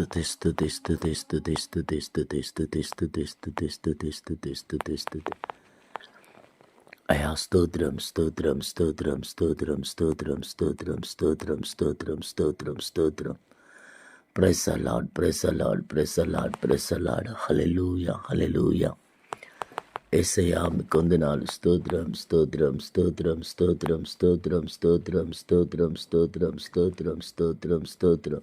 స్తుతి స్తుతి స్తుతి స్తుతి స్తుతి స్తుతి స్తుతి స్తుతి స్తుతి స్తుతి స్తుతి స్తుతి స్తుతి అయా స్తోత్రం స్తోత్రం స్తోత్రం స్తోత్రం స్తోత్రం స్తోత్రం స్తోత్రం స్తోత్రం స్తోత్రం స్తోత్రం ప్రెస్ అలాడ్ ప్రెస్ అలాడ్ ప్రెస్ అలాడ్ ప్రెస్ అలాడ్ హలెలూయ హలెలూయ ఏసయ్యా మీ కొందనాలు స్తోత్రం స్తోత్రం స్తోత్రం స్తోత్రం స్తోత్రం స్తోత్రం స్తోత్రం స్తోత్రం స్తోత్రం స్తోత్రం స్తోత్రం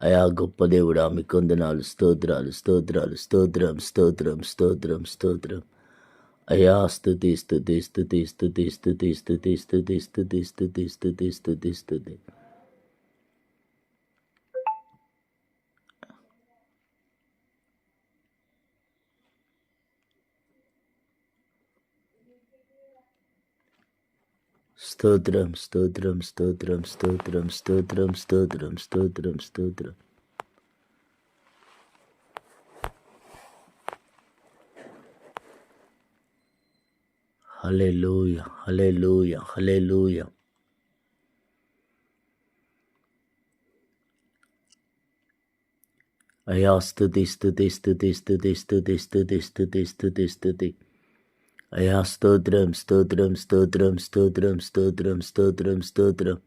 అయా గొప్ప దేవుడా మీ కొందనాలు స్తోత్రాలు స్తోత్రాలు స్తోత్రం స్తోత్రం స్తోత్రం స్తోత్రం అయా స్థుతి స్థుతి స్థుతి స్థుతి స్థుతి స్థుతి స్థుతి స్థుతి స్థుతి స్థుతి స్థుతి స్థుతి స్తోత్రం స్తోత్రం స్తోత్రం స్తోత్రం స్తోత్రం స్తోత్రం స్తోత్రం స్తోత్రం హల్లెలూయా హల్లెలూయా హల్లెలూయా అయా స్థుతి స్థుతి స్థుతి స్థుతి స్థుతి స్థుతి స్థుతి స్థుతి స్థుతి అయా స్తోత్రం స్తోత్రం స్తోత్రం స్తోత్రం స్తోత్రం స్తోత్రం స్తోత్రం.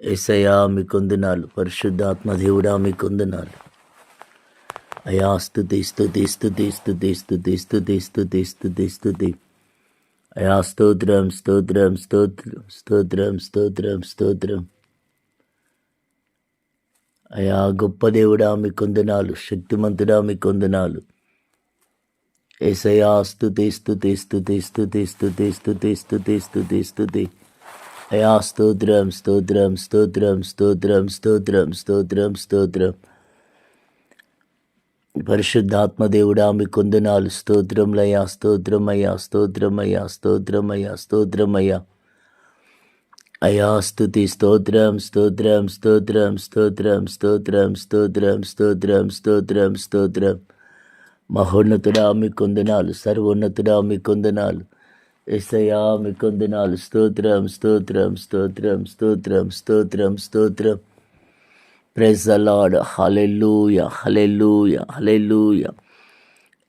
ఏసయా మీ కొందనాలు పరిశుద్ధాత్మదేవుడా మీ కొందనాలు. అయా స్థుతి స్థుతి స్థుతి స్థుతి స్థుతి స్థుతి స్థుతి స్థుతి స్థుతి అయా స్తోత్రం స్తోత్రం స్తోత్రం స్తోత్రం స్తోత్రం స్తోత్రం. అయా గొప్ప దేవుడా మీ కొందనాలు శక్తిమంతుడా మీ కొందనాలు. ఏసయా స్థుతి స్థుతి స్థుతి స్థుతి స్థుతి స్థుతి స్థుతి స్థుతి స్థుతి అయా స్తోత్రం స్తోత్రం స్తోత్రం స్తోత్రం స్తోత్రం స్తోత్రం స్తోత్రం పరిశుద్ధాత్మదేవుడా మీ కొందనాలు స్తోత్రములయ్యా స్తోత్రమయ్యా స్తోత్రమయ్యా స్తోత్రమయ్యా స్తోత్రమయ్యా అయా స్థుతి స్తోత్రం స్తోత్రం స్తోత్రం స్తోత్రం స్తోత్రం స్తోత్రం స్తోత్రం స్తోత్రం స్తోత్రం మహోన్నతుడా మీ కొందనాలు సర్వోన్నతుడా మీ కొందనాలు. ఎస్సయా మీ కొందనాలు. స్తోత్రం స్తోత్రం స్తోత్రం స్తోత్రం స్తోత్రం స్తోత్రం. ప్రెజ్ అలాడ్ హలెల్లుయ హలెల్లుయ హలెల్లుయ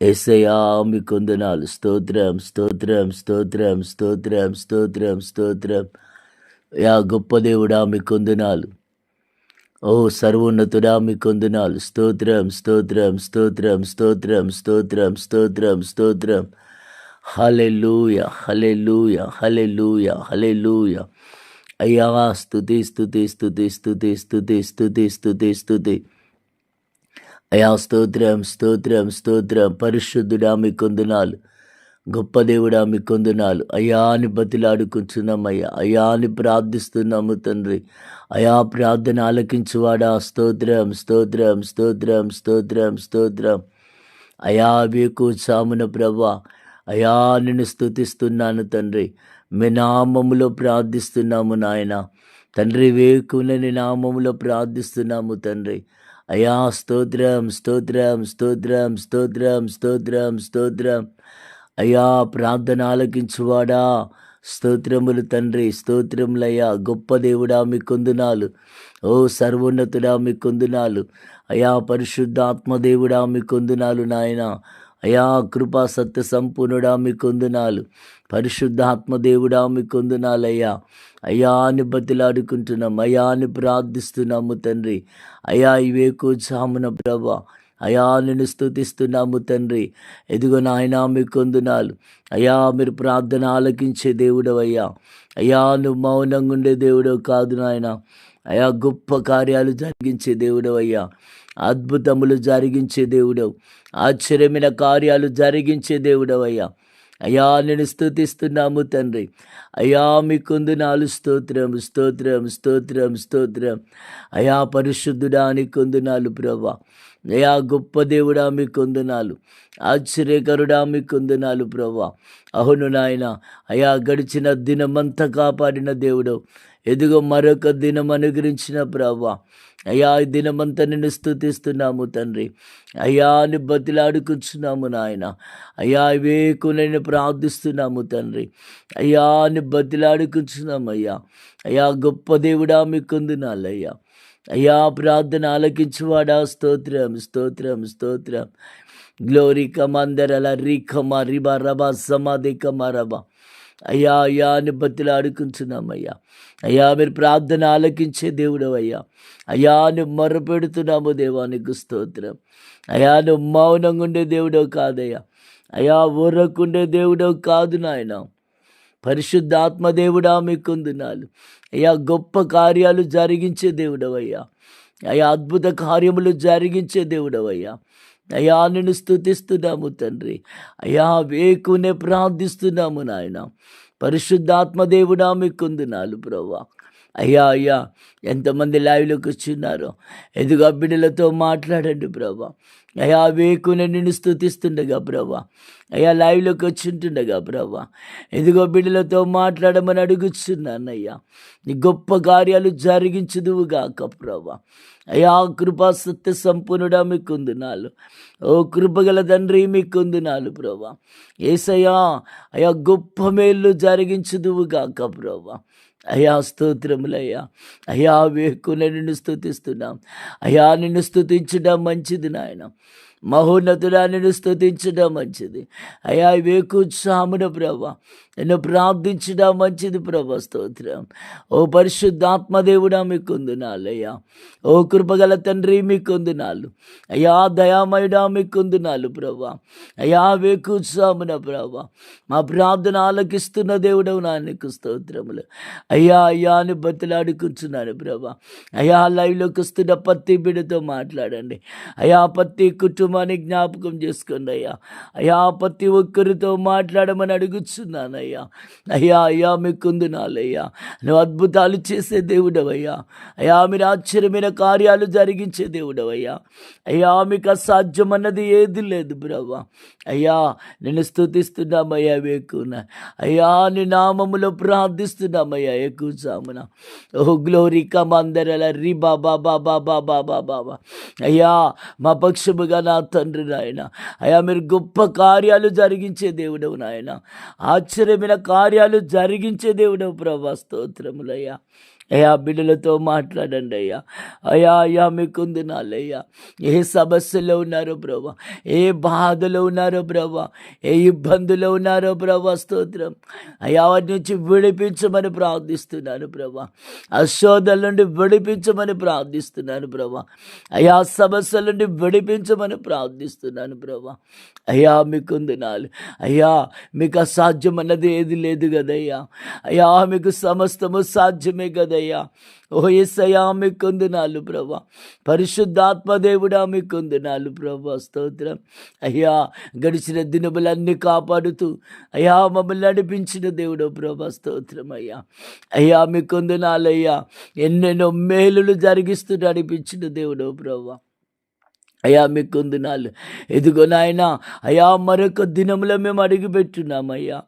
ఎసయా మీ కొందనాలు. స్తోత్రం స్తోత్రం స్తోత్రం స్తోత్రం స్తోత్రం స్తోత్రం. యా గొప్ప దేవుడా మీ కొందనాలు. ఓ సర్వోన్నతుడా మీ కొందనాలు. స్తోత్రం స్తోత్రం స్తోత్రం స్తోత్రం స్తోత్రం స్తోత్రం స్తోత్రం. హలెలూయ హలెలూయ హలెలూయ హలెలూయ అయ్యా స్థుతి స్థుతి స్థుతి స్థుతి స్థుతి స్థుతి స్థుతి స్థుతి అయా స్తోత్రం స్తోత్రం స్తోత్రం. పరిశుద్ధుడా మీ కొందనాలు. గొప్ప దేవుడా మీ కొందనాలు అయాని బతిలాడుకుంటున్నామయ్యా. అయాని ప్రార్థిస్తున్నాము తండ్రి. అయా ప్రార్థన ఆలకించువాడా. స్తోత్రం స్తోత్రం స్తోత్రం స్తోత్రం స్తోత్రం. అయా వేకు ప్రభా. అయా నేను స్థుతిస్తున్నాను తండ్రి. మీ నామములో ప్రార్థిస్తున్నాము నాయన. తండ్రి వేకులని నామములో ప్రార్థిస్తున్నాము తండ్రి. అయా స్తోత్రం స్తోత్రం స్తోత్రం స్తోత్రం స్తోత్రం స్తోత్రం. అయ్యా ప్రార్థన ఆలకించువాడా స్తోత్రములు తండ్రి స్తోత్రములయ్యా. గొప్ప దేవుడా మీ కొందునాలు ఓ సర్వోన్నతుడా మీ కొందునాలు అయా పరిశుద్ధాత్మదేవుడా మీ కొందునాలు నాయన. అయా కృపా సత్య సంపూర్ణుడా మీ కొందునాలు పరిశుద్ధాత్మదేవుడా మీ కొందునాలయ్యా అయాని బతిలాడుకుంటున్నాం అయాని ప్రార్థిస్తున్నాము తండ్రి. అయా ఇవే కూర్చామున ప్రభా. అయా నేను స్థుతిస్తున్నాము తండ్రి. ఎదుగు నాయనా మీ కొందునాలు. అయా మీరు ప్రార్థన ఆలకించే దేవుడవయ్యా. అయ్యా నువ్వు మౌనంగా ఉండే దేవుడవు కాదు నాయన. అయా గొప్ప కార్యాలు జరిగించే దేవుడవయ్యా. అద్భుతములు జరిగించే దేవుడవు. ఆశ్చర్యమైన కార్యాలు జరిగించే దేవుడవయ్యా. అయ్యా నేను స్థుతిస్తున్నాము తండ్రి. అయ్యా మీ కొందునాలు స్తోత్రం స్తోత్రం స్తోత్రం స్తోత్రం. అయా పరిశుద్ధుడా అని కొందునాలు ప్రభా. అయ్యా గొప్ప దేవుడా మీ కొందనాలు. ఆశ్చర్యకరుడా మీ కొందనాలు ప్రభా అవును నాయన అయా గడిచిన దినమంతా కాపాడిన దేవుడు. ఎదుగో మరొక దినం అనుగ్రహించిన ప్రభా అయ్యా ఈ దినమంతా నిన్ను స్థుతిస్తున్నాము తండ్రి. అయ్యా అని బతిలాడుకుంటున్నాము నాయన. అయ్యా వేకునని ప్రార్థిస్తున్నాము తండ్రి. అయ్యా అని బతిలాడుకుంటున్నాము అయ్యా. అయ్యా గొప్ప దేవుడా మీ అయ్యా. అయ్యా ప్రార్థన ఆలకించువాడా? స్తోత్రం స్తోత్రం స్తోత్రం. గ్లోరీ కమందరల రీఖమ రిబా రబా సమాధి కమ అయ్యా అయ్యా అని బతిలో అడుకుంటున్నామయ్యా అయ్యా మీరు ప్రార్థన ఆలకించే దేవుడు అయ్యా అయ్యా నువ్వు మొరపెడుతున్నాము దేవానికి స్తోత్రం. అయ్యా నువ్వు మౌనంగా ఉండే దేవుడో కాదయ్యా. అయ్యా ఊరకుండే దేవుడో కాదు నాయనా. పరిశుద్ధాత్మ దేవుడా మీకుందునాలు అయ్యా గొప్ప కార్యాలు జరిగించే దేవుడవయ్యా. అయ్యా అద్భుత కార్యములు జరిగించే దేవుడవయ్యా. అయ్యా నేను స్థుతిస్తున్నాము తండ్రి. అయ్యా వేకునే ప్రార్థిస్తున్నాము నాయన. పరిశుద్ధాత్మ దేవుడా మీకుందునాలు ప్రభా అయ్యా అయ్యా ఎంతమంది లైవ్లోకి వచ్చిన్నారో ఎదుగా బిడ్డలతో మాట్లాడండి ప్రభా అయ్యా వేకునే నిన్ను స్థుతిస్తుండగా ప్రభా. అయ్యా లైవ్లోకి వచ్చింటుండగా ప్రభా. ఎదుగో బిడ్డలతో మాట్లాడమని అడుగుచున్నానయ్యా నీ గొప్ప కార్యాలు జరిగించుదువుగాక ప్రభా. అయ్యా కృపా సత్య సంపూర్ణుడా మీకుందునాలు. ఓ కృపగల తండ్రి మీకుందునాలు ప్రభా. ఏసయ్యా అయ్యా గొప్ప మేళ్ళు జరిగించుదువుగాక ప్రభా. అయ్యా స్తోత్రములయ్యా. అయ్యా వేకున నిన్ను స్తుతిస్తున్నాం. అయ్యా నిన్ను స్తుతించడం మంచిది నాయన. మహోన్నతుడా నిన్ను స్తుతించడం మంచిది. అయ్యా వేకుత్సామున ప్రభా నిన్ను ప్రార్థించడం మంచిది ప్రభా స్తోత్రం. ఓ పరిశుద్ధాత్మదేవుడా మీకుందునాలయ్యా. ఓ కృపగల తండ్రి మీకు మీకుందునాలు. అయ్యా దయామయుడా మీకు మీకుందునాలు ప్రభా. అయ్యా వేకుత్సామున ప్రభా. మా ప్రార్థన ఆలకిస్తున్న దేవుడవు నా స్తోత్రములు. అయ్యా అయ్యా అని బతిలాడుకుంటున్నాను ప్రభా. అయ్యా లైవ్లోకి వస్తున్న పత్తి బిడ్డతో మాట్లాడండి. అయ్యా పత్తి కుటుంబాన్ని జ్ఞాపకం చేసుకోండి అయ్యా. అయ్యా పత్తి ఒక్కరితో మాట్లాడమని అడుగుతున్నాను అయ్యా. అయ్యా అయ్యా మీకుందు నాలయ్యా నువ్వు అద్భుతాలు చేసే దేవుడవయ్యా. అయ్యా మీరు ఆశ్చర్యమైన కార్యాలు జరిగించే దేవుడవయ్యా. అయ్యా మీకు అసాధ్యం అన్నది ఏది లేదు బ్రవ్వ. అయ్యా నేను స్థుతిస్తున్నామయ్యా వేకున. అయ్యా నీ నామములో ప్రార్థిస్తున్నామయ్యా ఎక్కువ సామున ఓ గ్లోరీ కమందరల రి బాబా బాబా బాబా బాబా అయ్యా మా పక్షముగా నా తండ్రి నాయన. అయ్యా మీరు గొప్ప కార్యాలు జరిగించే దేవుడవు నాయన. ఆశ్చర్యమైన కార్యాలు జరిగించే దేవుడవు ప్రభా స్తోత్రములయ్యా. అయ్యా బిడ్డలతో మాట్లాడండి అయ్యా. అయ్యా అయ్యా మీకు నాలయ్యా ఏ సమస్యలో ఉన్నారో ప్రభా ఏ బాధలో ఉన్నారో ప్రభా ఏ ఇబ్బందులో ఉన్నారో ప్రభా స్తోత్రం. అయ్యా వాటి నుంచి విడిపించమని ప్రార్థిస్తున్నాను ప్రభా. అశోధల నుండి విడిపించమని ప్రార్థిస్తున్నాను ప్రభా. అయ్యా సమస్యల నుండి విడిపించమని ప్రార్థిస్తున్నాను ప్రభా. అయ్యా మీకు నాలు అయ్యా మీకు అసాధ్యం అన్నది ఏది లేదు కదయ్యా. అయ్యా మీకు సమస్తము సాధ్యమే కదయ్యా ఓ ఎస్సయ్యా మీకుందునాలు ప్రభా. పరిశుద్ధాత్మ దేవుడా మీకుందునాలు ప్రభా. స్తోత్రం. అయ్యా గడిచిన దినములన్నీ కాపాడుతూ అయ్యా మమ్మల్ని నడిపించిన దేవుడో ప్రభా. స్తోత్రం అయ్యా. అయ్యా మీకుందునాలయ్యా ఎన్నెన్నో మేలులు జరిగిస్తూ నడిపించిన దేవుడో ప్రభా. అయ్యా మీకు వందనాలు. ఎదుగో నాయన అయ్యా మరొక దినంలో మేము అడుగుపెట్టున్నామయ్యా.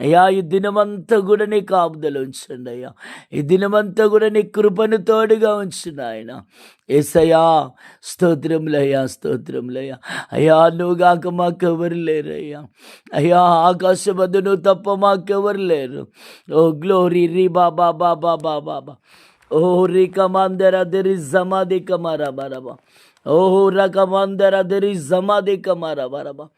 అయ్యా ఈ దినమంతా కూడా నీ కాపుదలు ఉంచండి అయ్యా. ఈ దినమంతా కూడా నీ కృపను తోడుగా ఉంచు ఆయన ఎసయా స్తోత్రములయ్యా స్తోత్రములయ్యా అయ్యా. నువ్వు కాక మాకెవరు లేరయ్యా. అయ్యా ఆకాశబద్దు నువ్వు తప్ప మాకెవరు లేరు. ఓ గ్లోరీ రీ బాబా బాబా బాబా బా ఓ రీ కమాందర దెరి జమాది కమారా బారబా ఓహో రకమందర దరి జమాది కమారా బారబా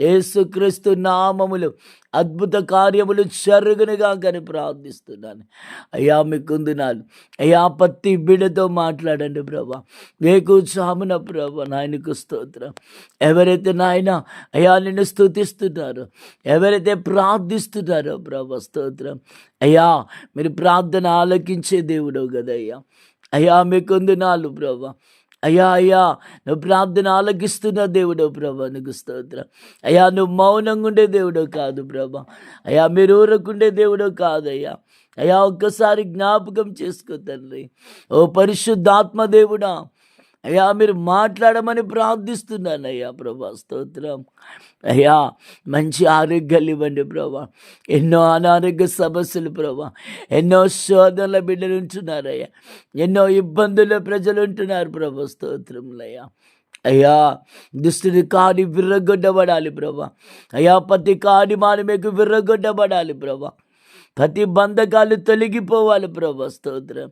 యేసుక్రీస్తు నామములు అద్భుత కార్యములు జరుగునుగా కానీ ప్రార్థిస్తున్నాను. అయ్యా మీకుందునాలు అయ్యా పత్తి బిడతో మాట్లాడండి ప్రభా. మీకు సామున ప్రభా నాయనకు స్తోత్రం. ఎవరైతే నాయన అయ్యా నిన్ను స్థుతిస్తున్నారో ఎవరైతే ప్రార్థిస్తున్నారో ప్రభా స్తోత్రం. అయ్యా మీరు ప్రార్థన ఆలకించే దేవుడు కదయ్యా. అయ్యా మీకుందునాలు ప్రభా. అయ్యా అయ్యా నువ్వు ప్రార్థన ఆలకిస్తున్న దేవుడు ప్రభా నీకు స్తోత్రం. అయ్యా నువ్వు మౌనంగా ఉండే దేవుడు కాదు ప్రభా. అయ్యా మీరు ఊరకుండే దేవుడు కాదయ్యా అయ్యా ఒక్కసారి జ్ఞాపకం చేసుకో తండ్రి. ఓ పరిశుద్ధాత్మ దేవుడా అయ్యా మీరు మాట్లాడమని ప్రార్థిస్తున్నాను అయ్యా ప్రభా స్తోత్రం. అయ్యా మంచి ఆరోగ్యాలు ఇవ్వండి ప్రభా. ఎన్నో అనారోగ్య సమస్యలు ప్రభా. ఎన్నో శోధనల బిడ్డలు ఉంటున్నారయ్యా. ఎన్నో ఇబ్బందుల ప్రజలు ఉంటున్నారు ప్రభా స్తోత్రములయ్యా అయ్యా దుస్తుని కాడి విర్రగొడ్డబడాలి ప్రభా. అయ్యా ప్రతి కాడి మాని మీకు విర్రగొడ్డబడాలి ప్రభా. ప్రతి బంధకాలు తొలగిపోవాలి ప్రభా స్తోత్రం.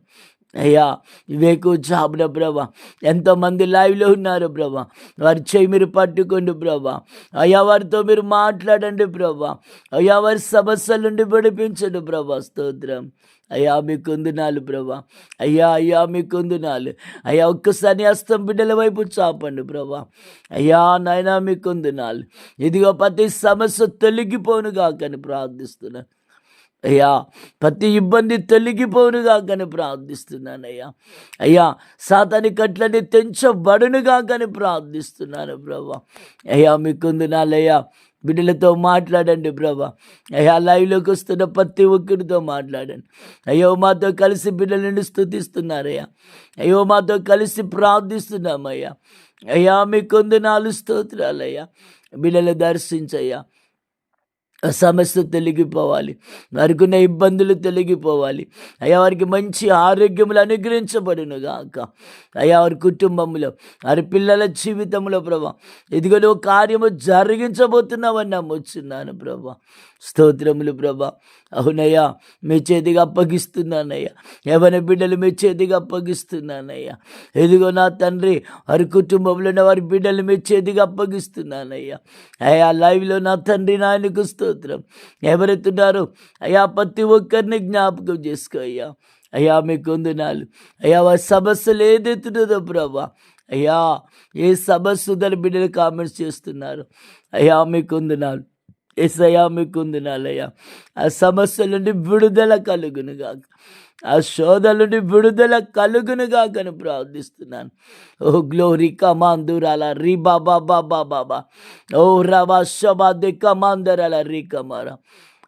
అయ్యా వివేకు చాబ్ర ప్రభా ఎంతోమంది లైవ్లో ఉన్నారు ప్రభా. వారి చేయి మీరు పట్టుకోండి ప్రభా. అయ్యా వారితో మీరు మాట్లాడండి ప్రభా. అయ్యా వారి సమస్యల నుండి విడిపించండి ప్రభా స్తోత్రం. అయ్యా మీ కొందునాలు ప్రభా. అయ్యా అయ్యా మీ కొందునాలు అయ్యా ఒక్కసారి అస్తం బిడ్డల వైపు చాపండి ప్రభా. అయ్యా నాయనా మీ కొందునాలు ఇదిగో ప్రతి సమస్య తొలగిపోను కాకని ప్రార్థిస్తున్నాను. అయ్యా ప్రతి ఇబ్బంది తొలగిపోనుగా కానీ ప్రార్థిస్తున్నానయ్యా. అయ్యా సాతాని కట్లని తెంచబడునుగా కానీ ప్రార్థిస్తున్నాను ప్రభా. అయ్యా మీకుందునాలయ్యా బిడ్డలతో మాట్లాడండి ప్రభా. అయ్యా లైవ్లోకి వస్తున్న ప్రతి ఒక్కరితో మాట్లాడండి. అయ్యో మాతో కలిసి బిడ్డలను స్థుతిస్తున్నారయ్యా. అయ్యో మాతో కలిసి ప్రార్థిస్తున్నామయ్యా. అయ్యా మీకుందు నాలుగు స్తోత్రాలయ్యా. బిడ్డలు దర్శించయ్యా. సమస్య తొలగిపోవాలి. వారికున్న ఇబ్బందులు తొలగిపోవాలి. అయ్యా వారికి మంచి ఆరోగ్యములు అనుగ్రహించబడును గాక. అయ్యా వారి కుటుంబంలో వారి పిల్లల జీవితంలో ప్రభా ఇదిగో నువ్వు కార్యము జరిగించబోతున్నావని నమ్ముచున్నాను ప్రభా. స్తోత్రములు ప్రభా. అవునయ్యా మీ చేతికి అప్పగిస్తున్నానయ్యా. ఎవరి బిడ్డలు మీ చేతికి అప్పగిస్తున్నానయ్యా. ఎదిగో నా తండ్రి వారి కుటుంబంలో ఉన్న వారి బిడ్డలు మీ చేతికి అప్పగిస్తున్నానయ్యా. అయ్యా లైవ్లో నా తండ్రి నాయనకు స్తోత్రం. ఎవరెత్తున్నారు? అయ్యా ప్రతి ఒక్కరిని జ్ఞాపకం చేసుకో అయ్యా. అయ్యా మీ కొందునాలు అయ్యా వారి సమస్యలు ఏదెత్తున్నదో ప్రభా. అయ్యా ఏ సమస్య ఉందని బిడ్డలు కామెంట్స్ చేస్తున్నారు? అయ్యా మీ కొందునాలు ఎసయా మీకుందినాలయ్యా ఆ సమస్యల నుండి విడుదల కలుగునుగాక. ఆ శోధల నుండి విడుదల కలుగునుగా అని ప్రార్థిస్తున్నాను. ఓ గ్లోరీ కమాందురాల రీ బాబా బాబా బాబా ఓ రవా శబాది కమాందరాల రీ కమారా.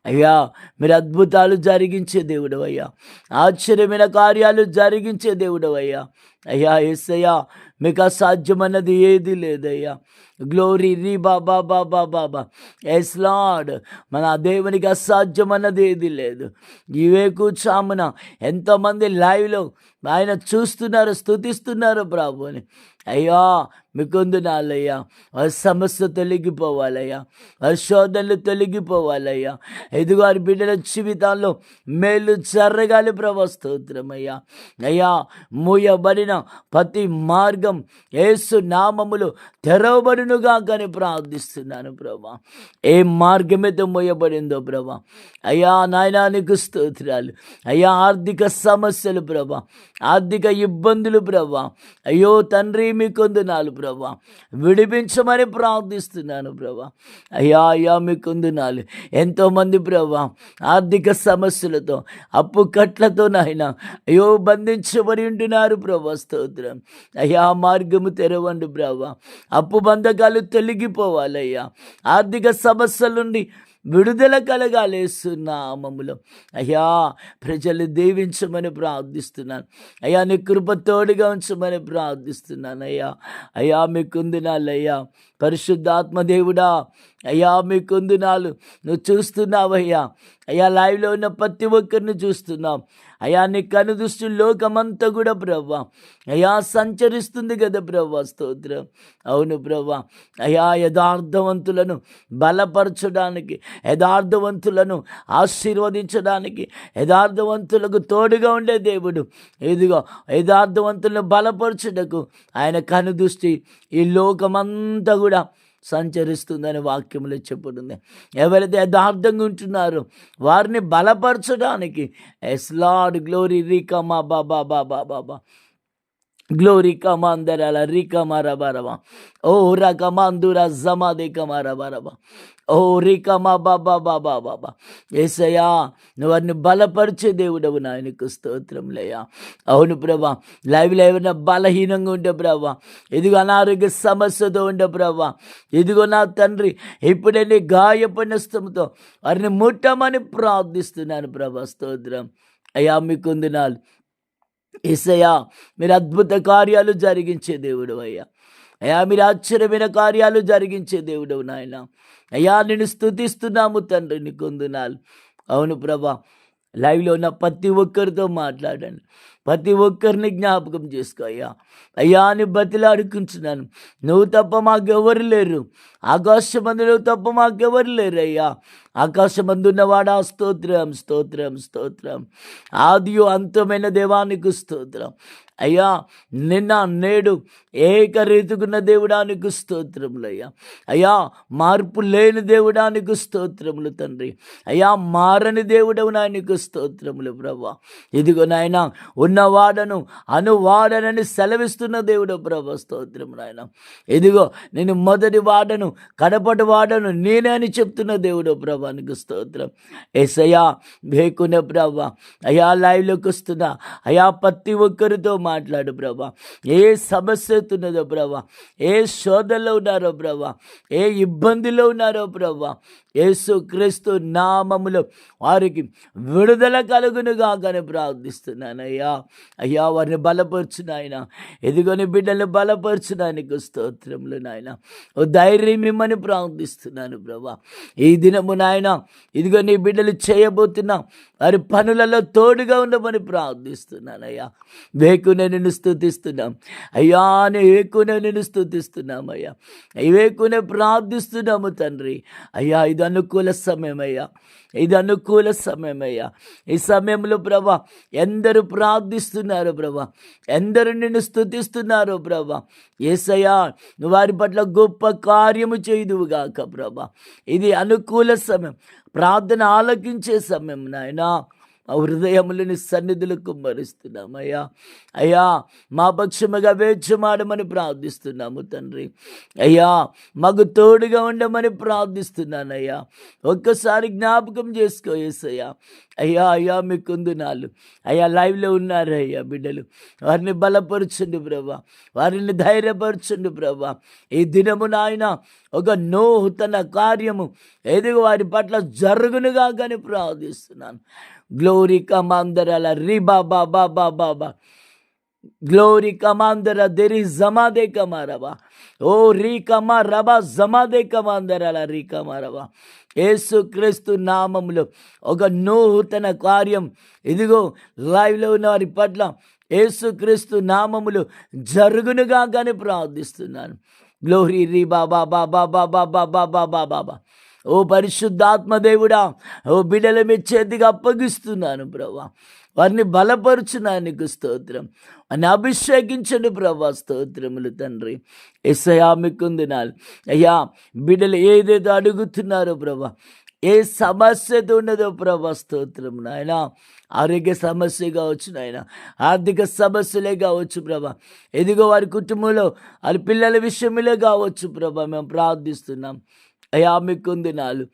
అయ్యా మీరు అద్భుతాలు జరిగించే దేవుడవయ్యా. ఆశ్చర్యమైన కార్యాలు జరిగించే దేవుడవయ్యా. అయ్యా ఎస్సయ్యా మీకు అసాధ్యమన్నది ఏది లేదయ్యా. గ్లోరీ రీ బాబా బాబా బాబా ఎస్ లాడ్ మన దేవునికి అసాధ్యమన్నది ఏది లేదు. ఇవే కూర్చామున ఎంతోమంది లైవ్లో ఆయన చూస్తున్నారు స్థుతిస్తున్నారు ప్రభుని అయ్యా మీకొందునాలయ్యా. వారి సమస్య తొలగిపోవాలయ్యా. వారి శోధనలు తొలగిపోవాలయ్యా. ఎదుగు వారి బిడ్డల జీవితాల్లో మేలు జరగాలి ప్రభా స్తోత్రమయ్యా. అయ్యా మూయబడిన ప్రతి మార్గం ఏసు నామములు తెరవబడునుగా కానీ ప్రార్థిస్తున్నాను ప్రభా. ఏ మార్గమైతే మోయబడిందో ప్రభా. అయ్యా నాయనానికి స్తోత్రాలు. అయ్యా ఆర్థిక సమస్యలు ప్రభా. ఆర్థిక ఇబ్బందులు ప్రభా. అయ్యో తండ్రి మీ కొందునాలు ప్రభా. విడిపించమని ప్రార్థిస్తున్నాను ప్రభా. అయ్యా అయ్యా మీ కొందునాలు ఎంతోమంది ప్రభా ఆర్థిక సమస్యలతో అప్పు కట్లతో నాయన అయ్యో బంధించబడి ఉంటున్నారు ప్రభా. స్తోత్రం. అయ్యా మార్గము తెరవండి ప్రభా అప్పు బంధకాలు తొలగిపోవాలయ్యా. ఆర్థిక సమస్యల నుండి విడుదల కలగాలేస్తున్నామములో అయ్యా ప్రజలు దీవించమని ప్రార్థిస్తున్నాను. అయ్యా నీ కృప తోడుగా ఉంచమని ప్రార్థిస్తున్నాను అయ్యా. అయ్యా మీ కుందినాలయ్యా పరిశుద్ధాత్మదేవుడా అయ్యా మీ కుందినాలు నువ్వు చూస్తున్నావయ్యా. అయ్యా లైవ్లో ఉన్న ప్రతి ఒక్కరిని చూస్తున్నాం. అయ్యా నీ కనుదృష్టి లోకమంతా కూడా ప్రవ్వా. అయ్యా సంచరిస్తుంది కదా ప్రవ్వా స్తోత్రం. అవును ప్రవ్వా. అయ్యా యథార్థవంతులను బలపరచడానికి యథార్థవంతులను ఆశీర్వదించడానికి యథార్థవంతులకు తోడుగా ఉండే దేవుడు. ఇదిగో యథార్థవంతులను బలపరచుటకు ఆయన కనుదృష్టి ఈ లోకమంతా కూడా సంచరిస్తుందని వాక్యంలో చెప్పబడింది ఎవరైతే యథార్థంగా ఉంటున్నారో వారిని బలపరచడానికి ఎస్లాడ్ గ్లోరీ రీకమా బాబా బాబా బాబా గ్లోరీ కమాందరాల రికమరబరబా ఓ రకమాందుర జమాది కమరబరబా ఓ రికమా బాబా బాబా బాబా ఏసయ్యా నువ్వు వారిని బలపరిచే దేవుడవు నాయనకు స్తోత్రంలేయా అవును ప్రభా లైవ్లో ఏమైనా బలహీనంగా ఉండే ప్రభా ఇదిగో అనారోగ్య సమస్యతో ఉండే ప్రభా ఇదిగో నా తండ్రి ఇప్పుడే నీ గాయపడిన వారిని ముట్టమని ప్రార్థిస్తున్నాను ప్రభా స్తోత్రం. అయ్యా మీకు నాలు ఏసయ్యా మీరు అద్భుత కార్యాలు జరిగించే దేవుడు అయ్యా. అయ్యా మీరు ఆశ్చర్యమైన కార్యాలు జరిగించే దేవుడు నాయన. అయ్యా నేను స్థుతిస్తున్నాము తండ్రి నీకు వందనాలు. అవును ప్రభా లైవ్లో ఉన్న ప్రతి ఒక్కరితో మాట్లాడండి. ప్రతి ఒక్కరిని జ్ఞాపకం చేసుకో అయ్యా. అయ్యా అని బతిలాడుకుంటున్నాను. నువ్వు తప్ప మాకెవరు లేరు. ఆకాశమందు నువ్వు తప్ప మాకెవరు లేరు అయ్యా. ఆకాశమందున్నవాడా స్తోత్రం స్తోత్రం స్తోత్రం. ఆదియు అంతమైన దేవానికి స్తోత్రం. అయ్యా నిన్న నేడు ఏకరీతికున్న దేవుడానికి స్తోత్రములయ్యా అయ్యా. మార్పు లేని దేవుడానికి స్తోత్రములు తండ్రి. అయ్యా మారని దేవుడవు నాయనకు స్తోత్రములు ప్రభా. ఇదిగో నాయన ఉన్నవాడను అనువాడనని సెలవిస్తున్న దేవుడు ప్రభా స్తోత్రము నాయన. ఇదిగో నేను మొదటి వాడను కడపటి వాడను నేనే అని చెప్తున్న దేవుడు ప్రభానికి స్తోత్రం. ఎసయ్యా భేకునే ప్రభా అయ్యా లైవ్లోకి వస్తున్నా. అయ్యా ప్రతి ఒక్కరితో మాట్లాడు ప్రభా. ఏ సమస్య అవుతున్నదో ప్రభా. ఏ శోధనలో ఉన్నారో ప్రభా. ఏ ఇబ్బందిలో ఉన్నారో ప్రభా. యేసు క్రీస్తు నామములో వారికి విడుదల కలుగునుగా కానీ ప్రార్థిస్తున్నాను అయ్యా. అయ్యా వారిని బలపరచు నాయన. ఎదుగని బిడ్డలు బలపరచు నాయనకు స్తోత్రములు నాయన. ఓ ధైర్యం ఇమ్మని ప్రార్థిస్తున్నాను ప్రభా. ఈ దినము నాయన ఇదిగో నీ బిడ్డలు చేయబోతున్నా వారి పనులలో తోడుగా ఉండమని ప్రార్థిస్తున్నానయ్యా వేకు నేను నిన్ను స్థుతిస్తున్నాం. అయ్యా అని వేకునే నిన్ను స్థుతిస్తున్నాం అయ్యవేకునే ప్రార్థిస్తున్నాము తండ్రి. అయ్యా ఇది అనుకూల సమయమయ్యా ఇది అనుకూల సమయమయ్యా ఈ సమయంలో ప్రభా ఎందరు ప్రార్థిస్తున్నారు ప్రభా. ఎందరు నిన్ను స్థుతిస్తున్నారు ప్రభా. ఏసయ్యా వారి పట్ల గొప్ప కార్యము చేయుదువుగాక ప్రభా. ఇది అనుకూల సమయం. ప్రార్థన ఆలకించే సమయం నాయనా. హృదయములని సన్నిధులకు కుమ్మరిస్తున్నాం అయ్యా అయ్యా మా పక్షముగా వేచమాడమని ప్రార్థిస్తున్నాము తండ్రి. అయ్యా మాకు తోడుగా ఉండమని ప్రార్థిస్తున్నానయ్యా ఒక్కసారి జ్ఞాపకం చేసుకో ఏసయ్యా. అయ్యా అయ్యా మీ కుందునాలు అయ్యా లైవ్లో ఉన్నారు అయ్యా బిడ్డలు. వారిని బలపరచండి ప్రభా. వారిని ధైర్యపరచండి ప్రభా. ఈ దినము నాయన ఒక నూతన కార్యము. ఎదుగు వారి పట్ల జరుగునుగా కానీ ప్రార్థిస్తున్నాను. గ్లోరీ కమాందరాల రీ బాబా బాబా బాబా గ్లోరీ కమాందర దెరి జమాదే కమారబా ఓ రీ కమా రబా జమాదే కమాందరాల రీ కమారబా ఏసుక్రీస్తు క్రీస్తు ఒక నూతన కార్యం ఇదిగో లైవ్లో ఉన్న వారి పట్ల యేసుక్రీస్తు నామములు జరుగునుగా కానీ ప్రార్థిస్తున్నాను గ్లోరీ రీ బాబా బాబా బాబా బాబా బాబా బాబా ఓ పరిశుద్ధాత్మ దేవుడా ఓ బిడ్డల మీ చేతికి అప్పగిస్తున్నాను ప్రభా. వారిని బలపరుచున్నాను నీకు స్తోత్రం. అని అభిషేకించండి ప్రభా స్తోత్రములు తండ్రి. ఎస్ఐయా మీకుందినాలు అయ్యా బిడ్డలు ఏదేదో అడుగుతున్నారో ప్రభా. ఏ సమస్యతో ఉన్నదో ప్రభా స్తోత్రం నాయన. ఆరోగ్య సమస్య కావచ్చు నాయన. ఆర్థిక సమస్యలే కావచ్చు ప్రభా. ఎదిగో వారి కుటుంబంలో వారి పిల్లల విషయంలో కావచ్చు ప్రభా. మేము ప్రార్థిస్తున్నాం. అయ్యా మీకు నాలు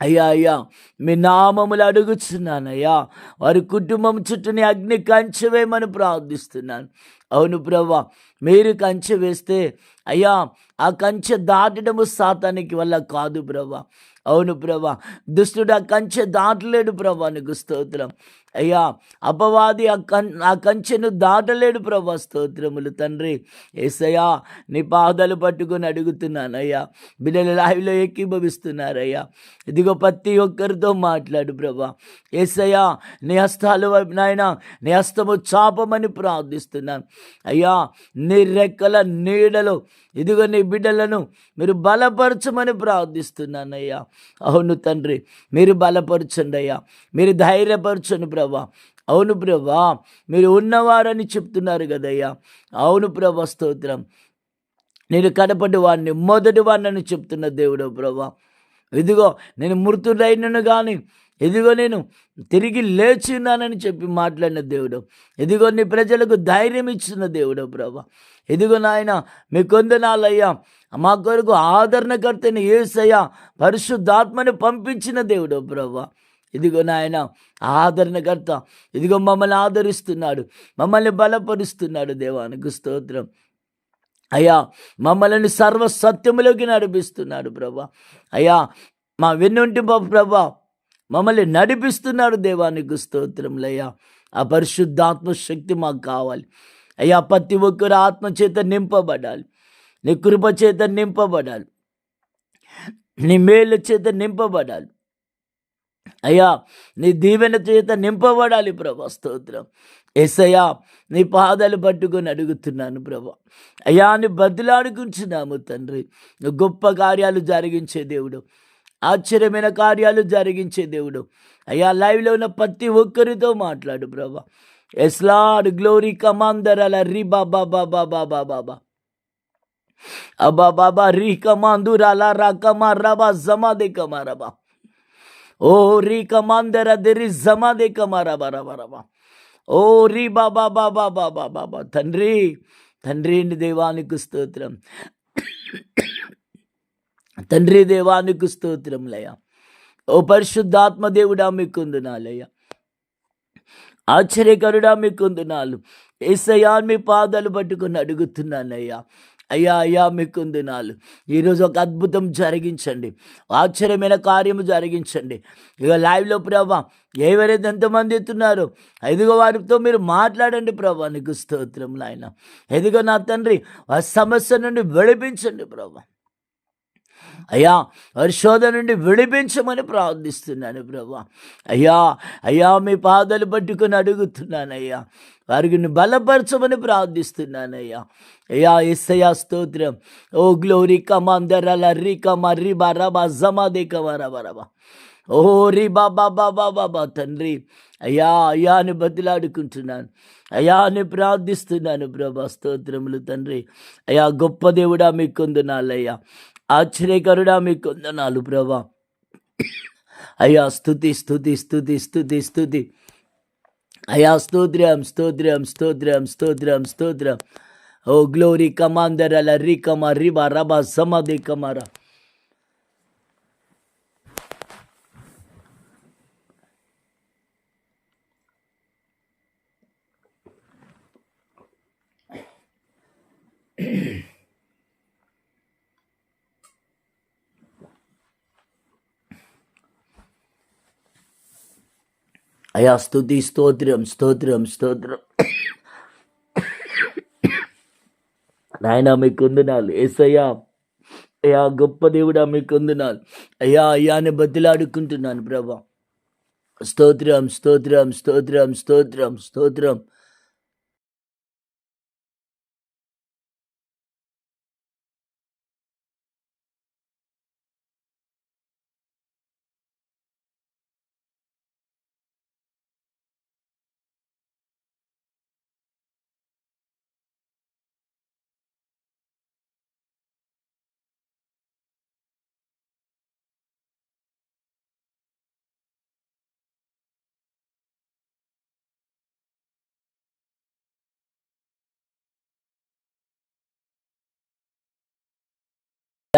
అయ్యా అయ్యా మీ నామములు అడుగుచున్నాను అయ్యా వారి కుటుంబం చుట్టూని అగ్ని కంచవేయమని ప్రార్థిస్తున్నాను. అవును ప్రభా మీరు కంచె వేస్తే అయ్యా ఆ కంచె దాటడము సాతానికి వల్ల కాదు ప్రభా. అవును ప్రభా దుష్టుడు ఆ కంచె దాటలేడు ప్రభా నీకు స్తోత్రం. అయ్యా అపవాది ఆ కన్ ఆ కంచెను దాటలేడు ప్రభా స్తోత్రములు. తండ్రి ఏసయ్యా నీ పాదాలు పట్టుకొని అడుగుతున్నాను అయ్యా. బిడ్డలు లావిలో ఎక్కిభవిస్తున్నారయ్యా ఇదిగో ప్రతి ఒక్కరితో మాట్లాడు ప్రభా. ఏసయ్యా నీ హస్తాలు వైపు నాయన నీ హస్తము చాపమని ప్రార్థిస్తున్నాను. అయ్యా నీ రెక్కల నీడలో ఇదిగో నీ బిడ్డలను మీరు బలపరచమని ప్రార్థిస్తున్నాను అయ్యా. అవును తండ్రి మీరు బలపరచండి అయ్యా. మీరు ధైర్యపరచండి ప్రభా. అవును ప్రభా మీరు ఉన్నవారని చెప్తున్నారు కదయ్యా. అవును ప్రభా స్తోత్రం. నేను కడపటి వాడిని మొదటి వాడిని చెప్తున్న దేవుడు ప్రభా. ఇదిగో నేను మృతుడైనను కానీ ఇదిగో నేను తిరిగి లేచున్నానని చెప్పి మాట్లాడిన దేవుడు. ఇదిగో నీ ప్రజలకు ధైర్యం ఇచ్చిన దేవుడు ప్రభా. ఇదిగో నాయన మీ కొందనాలయ్యా మా కొరకు ఆదరణకర్తని ఏసయ్యా పరిశుద్ధాత్మని పంపించిన దేవుడు ప్రభా. ఇదిగో నాయన ఆదరణకర్త ఇదిగో మమ్మల్ని ఆదరిస్తున్నాడు మమ్మల్ని బలపరుస్తున్నాడు దేవానికి స్తోత్రం. అయ్యా మమ్మల్ని సర్వ సత్యములోకి నడిపిస్తున్నాడు ప్రభా. అయ్యా మా వెన్నుంటి ప్రభా మమ్మల్ని నడిపిస్తున్నాడు దేవానికి స్తోత్రములయ్యా. ఆ పరిశుద్ధాత్మ శక్తి మాకు కావాలి. అయ్యా ప్రతి ఒక్కరు ఆత్మచేత నింపబడాలి. నీ కృప చేత నింపబడాలి. నీ మేలు చేత నింపబడాలి. అయ్యా నీ దీవెన చేత నింపబడాలి ప్రభా స్తోత్రం. ఎసయ్యా నీ పాదాలు పట్టుకొని అడుగుతున్నాను ప్రభా. అయ్యా అని బదులాడుకుంటున్నాము తండ్రి. నువ్వు గొప్ప కార్యాలు జరిగించే దేవుడు. ఆశ్చర్యమైన కార్యాలు జరిగించే దేవుడు అయ్యా లైవ్లో ఉన్న ప్రతి ఒక్కరితో మాట్లాడు ప్రభా ఎస్లాడ్ గ్లోరీ కమాందర్ అలా రీ బాబా బాబా బాబా బాబా అబ్బా బాబా రీ కమాందుర్ అలా రా కమా రబా జమా దే కమా రబా ఓ రీ కమాందర్ అదిరి జమా దే కమా రబా రబా రబా ఓ రీ బాబా బాబా బాబా బాబా తండ్రి తండ్రి దేవానికి స్తోత్రం తండ్రి దేవానికి స్తోత్రంలయ్యా ఓ పరిశుద్ధాత్మ దేవుడా మీకుందునాలయ్య ఆశ్చర్యకరుడా మీకుందునాలు ఏసయ్యా మీ పాదాలు పట్టుకుని అడుగుతున్నానయ్యా. అయ్యా అయ్యా మీకుందునాలు ఈరోజు ఒక అద్భుతం జరిగించండి. ఆశ్చర్యమైన కార్యము జరిగించండి. ఇక లైవ్లో ప్రభా ఎవరైతే ఎంతమంది ఎత్తున్నారో ఎదుగో వారితో మీరు మాట్లాడండి ప్రభా నీకు స్తోత్రం నాయన ఎదుగో నా తండ్రి ఆ సమస్య నుండి విడిపించండి ప్రభా. అయ్యా వారి నుండి విడిపించమని ప్రార్థిస్తున్నాను ప్రభా. అయ్యా అయ్యా మీ పాదాలు పట్టుకొని అడుగుతున్నానయ్యా. వారికి బలపరచమని ప్రార్థిస్తున్నానయ్యా. అయ్యా ఎస్సయ్యా స్తోత్రం. ఓ గ్లోరీ కమాందరల రీ కమ రీ బరబా జమాదే కమరబరబా ఓ రీ బాబా బాబా బాబా తండ్రి. అయ్యా అయ్యా అని బతిలాడుకుంటున్నాను. అయ్యా అని ప్రార్థిస్తున్నాను ప్రభా స్తోత్రములు తండ్రి. అయ్యా గొప్ప దేవుడా మీకు కొందనాలయ్యా ఆశ్చర్యకరుడా మీకుందనాలు ప్రభా. అయ్యా స్థుతి స్థుతి స్థుతి స్థుతి స్థుతి అయ్యా స్తోత్రం స్తోత్రం స్తోత్రం స్తోత్రం స్తోత్రం. ఓ గ్లోరీ కమాందర్ అల రీ కమా రిబా రబా సమాధి కమారా అయా స్థుతి స్తోత్రం స్తోత్రం స్తోత్రం. నాయన మీకు వందనాలు. ఏసయ్యా అయ్యా గొప్ప దేవుడా మీకు వందనాలు. అయ్యా అయ్యాని బతిలాడుకుంటున్నాను ప్రభా. స్తోత్రం స్తోత్రం స్తోత్రం స్తోత్రం స్తోత్రం.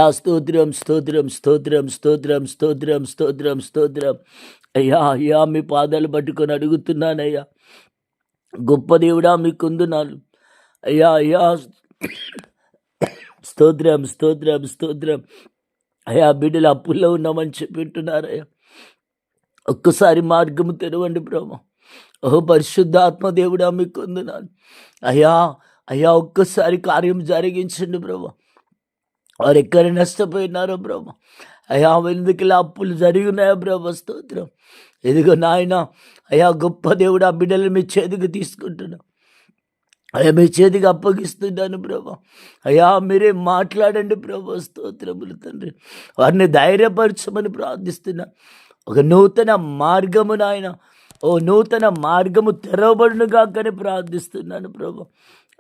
అయ్యా స్తోత్రం స్తోత్రం స్తోత్రం స్తోత్రం స్తోత్రం స్తోత్రం స్తోత్రం. అయ్యా అయ్యా మీ పాదాలు పట్టుకొని అడుగుతున్నానయ్యా. గొప్ప దేవుడా మీకు అయ్యా అయ్యా స్తోత్రం స్తోత్రం స్తోత్రం. అయ్యా బిడ్డలు అప్పుల్లో ఉన్నామని చెప్పింటున్నారయ్యా ఒక్కసారి మార్గము తెరవండి బ్రహ్మ ఓ పరిశుద్ధాత్మ దేవుడా మీకు వందనాలు అయ్యా అయ్యా ఒక్కసారి కార్యం జరిగించండి బ్రహ్మ వారు ఎక్కడ నష్టపోయినారో బ్రహ్మ అయ్యా ఎందుకు ఇలా అప్పులు జరిగినాయో బ్రహ్మ స్తోత్రం. ఎదుగో నాయన అయ్యా గొప్ప దేవుడు ఆ బిడ్డలు మీ చేతికి తీసుకుంటున్నాం. అయ్యా మీ చేతికి అప్పగిస్తున్నాను ప్రభా. అయ్యా మీరే మాట్లాడండి ప్రభా స్తోత్రములు తండ్రి. వారిని ధైర్యపరచమని ప్రార్థిస్తున్నా. ఒక నూతన మార్గము నాయన ఓ నూతన మార్గము తెరవబడును కాకని ప్రార్థిస్తున్నాను ప్రభా.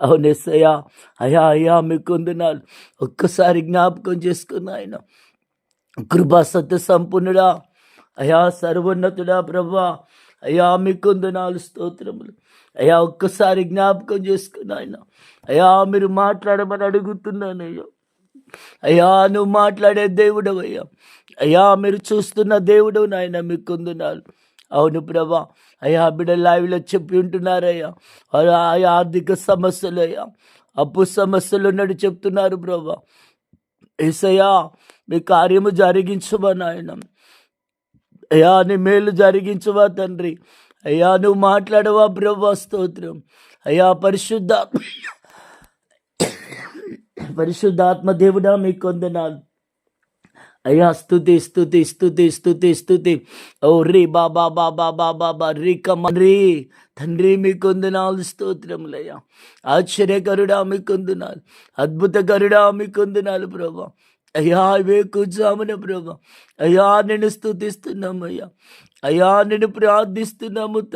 అవునేసయ్యా అయ్యా అయ్యా మీకు వందనాలు. ఒక్కసారి జ్ఞాపకం చేసుకున్న ఆయన కృపా సత్య సంపన్నుడా. అయా సర్వోన్నతుడా ప్రభా. అయ్యా మీకు వందనాలు స్తోత్రములు. అయ్యా ఒక్కసారి జ్ఞాపకం చేసుకున్న ఆయన అయ్యా మీరు మాట్లాడమని అడుగుతున్నాను అయ్యా. అయ్యా నువ్వు మాట్లాడే దేవుడవయ్యా. అయ్యా మీరు చూస్తున్న దేవుడు నాయన మీకు వందనాలు. అవును ప్రభా. అయ్యా బిడ్డ లైవ్లో చెప్పి ఉంటున్నారయ్యా. వారు ఆయా ఆర్థిక సమస్యలు అయ్యా. అప్పు సమస్యలు ఉన్నట్టు చెప్తున్నారు ప్రభా. ఏసయ్యా మీ కార్యము జరిగించవా నాయన. అయ్యా నీ మేలు జరిగించవా తండ్రి. అయ్యా నువ్వు మాట్లాడవా ప్రభా స్తోత్రం. అయ్యా పరిశుద్ధ పరిశుద్ధాత్మ దేవుడా మీకు కొందనాలు అయ్యా స్థుతి స్థుతి స్థుతి స్థుతి స్థుతి ఓ రీ బాబా బాబా బాబా బా రీ కమరీ తండ్రి మీకొందునాలు స్తోత్రములయ్యా. ఆశ్చర్యకరుడా మీ కొందనాలు అద్భుతకరుడా మీకొందునాలు ప్రభా. అయ్యా ఇవే కూర్చామన ప్రభా. అయ్యా నేను స్థుతిస్తున్నామయ్యా అయ్యా నేను ప్రార్థిస్తున్నాము